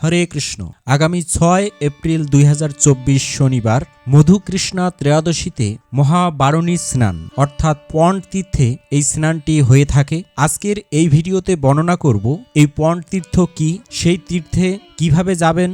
হরে কৃষ্ণ। আগামী ছয় এপ্রিল দুই হাজার চব্বিশ শনিবার মধুকৃষ্ণা ত্রয়োদশীতে মহাবারণী স্নান, অর্থাৎ পণ্ড তীর্থে এই স্নানটি হয়ে থাকে। আজকের এই ভিডিওতে বর্ণনা করব, এই পণ্ড তীর্থ কি, সেই তীর্থে কীভাবে যাবেন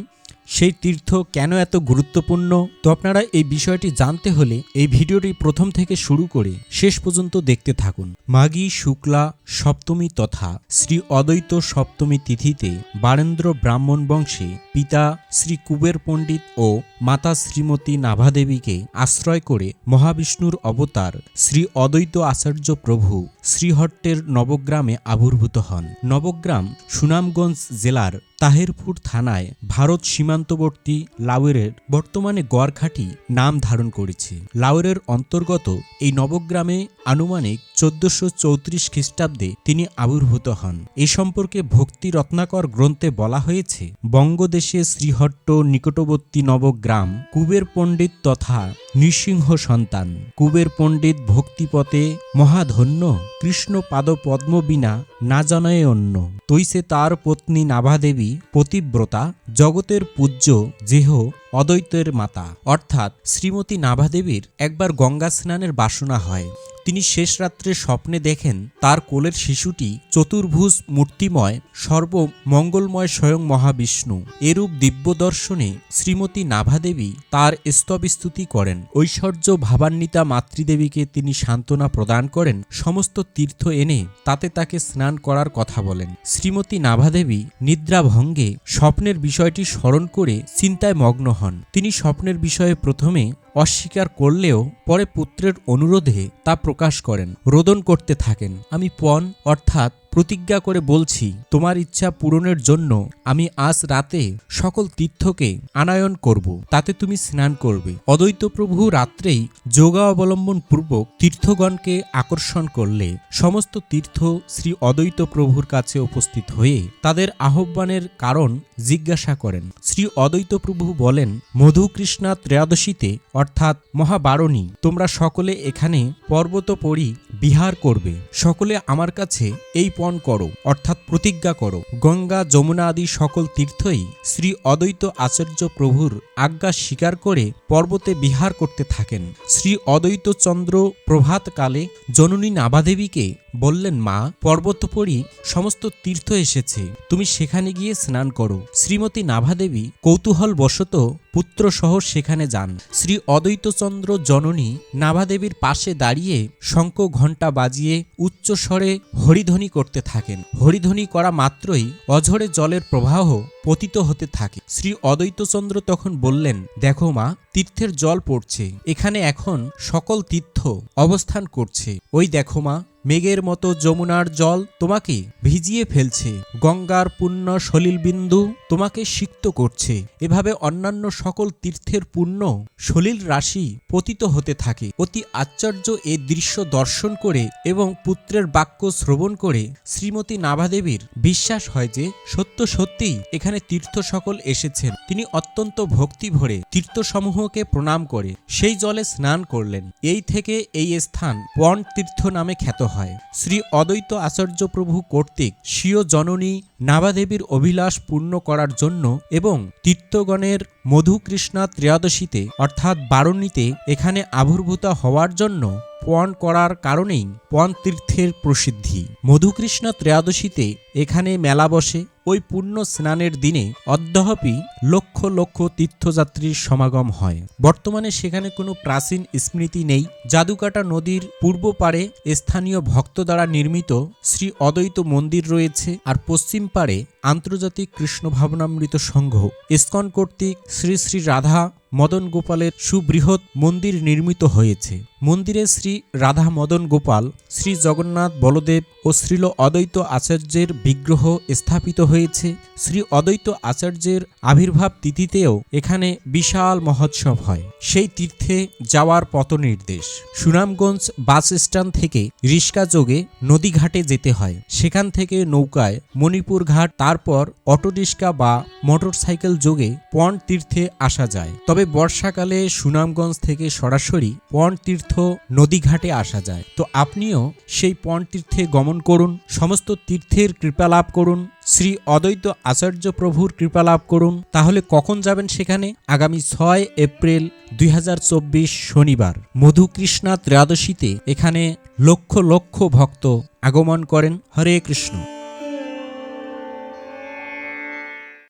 সেই তীর্থ কেন এত গুরুত্বপূর্ণ? তো আপনারা এই বিষয়টি জানতে হলে এই ভিডিওটি প্রথম থেকে শুরু করে শেষ পর্যন্ত দেখতে থাকুন। মাঘী শুক্লা সপ্তমী তথা শ্রী অদ্বৈত সপ্তমী তিথিতে বারেন্দ্র ব্রাহ্মণ বংশে পিতা শ্রী কুবের পণ্ডিত ও মাতা শ্রীমতী নাভাদেবীকে আশ্রয় করে মহাবিষ্ণুর অবতার শ্রী অদ্বৈত আচার্য প্রভু শ্রীহট্টের নবগ্রামে আবির্ভূত হন। নবগ্রাম সুনামগঞ্জ জেলার তাহেরপুর থানায় ভারত সীমান্তবর্তী লাউয়ের বর্তমানে গড়খাটি নাম ধারণ করেছে। লাউয়ের অন্তর্গত এই নবগ্রামে আনুমানিক চোদ্দশো চৌত্রিশ খ্রিস্টাব্দে তিনি আবির্ভূত হন। এ সম্পর্কে ভক্তি রত্নাকর গ্রন্থে বলা হয়েছে, বঙ্গদেশে শ্রীহট্ট নিকটবর্তী নবগ্রাম কুবের পণ্ডিত তথা নৃসিংহ সন্তান। কুবের পণ্ডিত ভক্তিপথে মহাধন্য কৃষ্ণ পাদ পদ্ম বিনা না জানায় অন্য। তৈসে তার পত্নী নাভাদেবী পতিব্রতা, জগতের পূজ্য যেহ অদ্বৈতের মাতা। অর্থাৎ শ্রীমতী নাভাদেবীর একবার গঙ্গা স্নানের বাসনা হয়। তিনি শেষ রাত্রে স্বপ্নে দেখেন তার কোলের শিশুটি চতুর্ভুজ মূর্তিময়, সর্বমঙ্গলময় স্বয়ং মহাবিষ্ণু। এরূপ দিব্য দর্শনে শ্রীমতী নাভাদেবী তার স্তবস্তুতি করেন। ঐশ্বর্য ভাবান্বিতা মাতৃদেবীকে তিনি সান্ত্বনা প্রদান করেন। সমস্ত তীর্থ এনে তাতে তাকে স্নান করার কথা বলেন। শ্রীমতী নাভাদেবী নিদ্রাভঙ্গে স্বপ্নের বিষয়টি স্মরণ করে চিন্তায় মগ্ন হন। তিনি স্বপ্নের বিষয়ে প্রথমে অস্বীকার করলেও পরে পুত্রের অনুরোধে তা প্রকাশ করেন রোদন করতে থাকেন। আমি পণ অর্থাৎ প্রতিজ্ঞা করে বলছি, তোমার ইচ্ছা পূরণের জন্য আমি আজ রাতে সকল তীর্থকে আনায়ন করব। তাতে তুমি স্নান করবে। অদ্বৈত প্রভু রাত্রেই যোগা অবলম্বন পূর্বক তীর্থগণকে আকর্ষণ করলে সমস্ত তীর্থ শ্রী অদ্বৈত প্রভুর কাছে উপস্থিত হয়ে তাদের আহ্বানের কারণ জিজ্ঞাসা করেন। শ্রী অদ্বৈত প্রভু বলেন, মধুকৃষ্ণা ত্রয়োদশীতে, অর্থাৎ মহাবারণী, তোমরা সকলে এখানে পর্বত পরি বিহার করবে। সকলে আমার কাছে এই পণ করো, অর্থাৎ প্রতিজ্ঞা করো। গঙ্গা, যমুনা আদি সকল তীর্থই শ্রী অদ্বৈত আচার্য প্রভুর আজ্ঞা স্বীকার করে পর্বতে বিহার করতে থাকেন। শ্রী অদ্বৈত চন্দ্র প্রভাতকালে জননী নাভাদেবীকে বললেন, মা, পর্বতপরি সমস্ত তীর্থ এসেছে। তুমি সেখানে গিয়ে স্নান করো। শ্রীমতী নাভাদেবী কৌতূহল বশত পুত্র সহ সেখানে যান। শ্রী অদ্বৈতচন্দ্র জননী নাভাদেবীর পাশে দাঁড়িয়ে শঙ্খ ঘণ্টা বাজিয়ে উচ্চ স্বরে হরিধ্বনি করতে থাকেন। হরিধ্বনি করা মাত্রই অঝরে জলের প্রবাহ পতিত হতে থাকে। শ্রী অদ্বৈতচন্দ্র তখন বললেন, দেখো মা, তীর্থের জল পড়ছে। এখানে এখন সকল তীর্থ অবস্থান করছে। ওই দেখো মা মেঘের মতো যমুনার জল তোমাকে ভিজিয়ে ফেলছে, গঙ্গার পুণ্য সলিল বিন্দু তোমাকে সিক্ত করছে। এভাবে অন্যান্য সকল তীর্থের পুণ্য সলিল রাশি পতিত হতে থাকে। অতি আশ্চর্য এ দৃশ্য দর্শন করে এবং পুত্রের বাক্য শ্রবণ করে শ্রীমতী নাভাদেবীর বিশ্বাস হয় যে সত্য সত্যিই এখানে তীর্থ সকল এসেছেন। তিনি অত্যন্ত ভক্তি ভরে তীর্থসমূহকে প্রণাম করে, সেই জলে স্নান করলেন। এই থেকে এই স্থান পণ তীর্থ নামে খ্যাত হয়। শ্রী অদ্বৈত আচার্য প্রভু কর্তৃক স্বীয় জননী নাভাদেবীর অভিলাষ পূর্ণ করার জন্য এবং তীর্থগণের মধুকৃষ্ণা ত্রয়োদশীতে অর্থাৎ বারণীতে এখানে আবির্ভূত হওয়ার জন্য পণ করার কারণেই পণ তীর্থের প্রসিদ্ধি। মধুকৃষ্ণ ত্রয়োদশীতে এখানে মেলা বসে। ওই পুণ্য স্নানের দিনে অদ্যাপি লক্ষ লক্ষ তীর্থযাত্রীর সমাগম হয়। বর্তমানে সেখানে কোনো প্রাচীন স্মৃতি নেই। জাদুকাটা নদীর পূর্ব পারে স্থানীয় ভক্ত দ্বারা নির্মিত শ্রী অদ্বৈত মন্দির রয়েছে আর পশ্চিম পারে আন্তর্জাতিক কৃষ্ণ ভাবনামৃত সংঘ। ইস্কন কর্তৃক শ্রী শ্রী রাধা মদন গোপালের সুবৃহৎ মন্দির নির্মিত হয়েছে। মন্দিরে শ্রী রাধা মদন গোপাল, শ্রী জগন্নাথ বলদেব ও শ্রীল অদ্বৈত আচার্যের বিগ্রহ স্থাপিত হয়েছে। শ্রী অদ্বৈত আচার্যের আবির্ভাব তিথিতেও এখানে বিশাল মহোৎসব হয়। সেই তীর্থে যাওয়ার পথ নির্দেশ সুনামগঞ্জ বাস স্ট্যান্ড থেকে রিস্কা যোগে নদীঘাটে যেতে হয়। সেখান থেকে নৌকায় মণিপুর ঘাট, তারপর অটোরিস্কা বা মোটরসাইকেল যোগে পণ তীর্থে আসা যায়। তবে বর্ষাকালে সুনামগঞ্জ থেকে সরাসরি পণ তীর্থ নদীঘাটে আসা যায়। তো আপনিও সেই পণ তীর্থে গমন করুন, সমস্ত তীর্থের কৃপা লাভ করুন, শ্রী অদ্বৈত আচার্য প্রভুর কৃপা লাভ করুন। তাহলে কখন যাবেন সেখানে? আগামী ছয় এপ্রিল দুই হাজার চব্বিশ শনিবার। মধুকৃষ্ণা ত্রয়োদশীতে এখানে লক্ষ লক্ষ ভক্ত আগমন করেন। হরে কৃষ্ণ।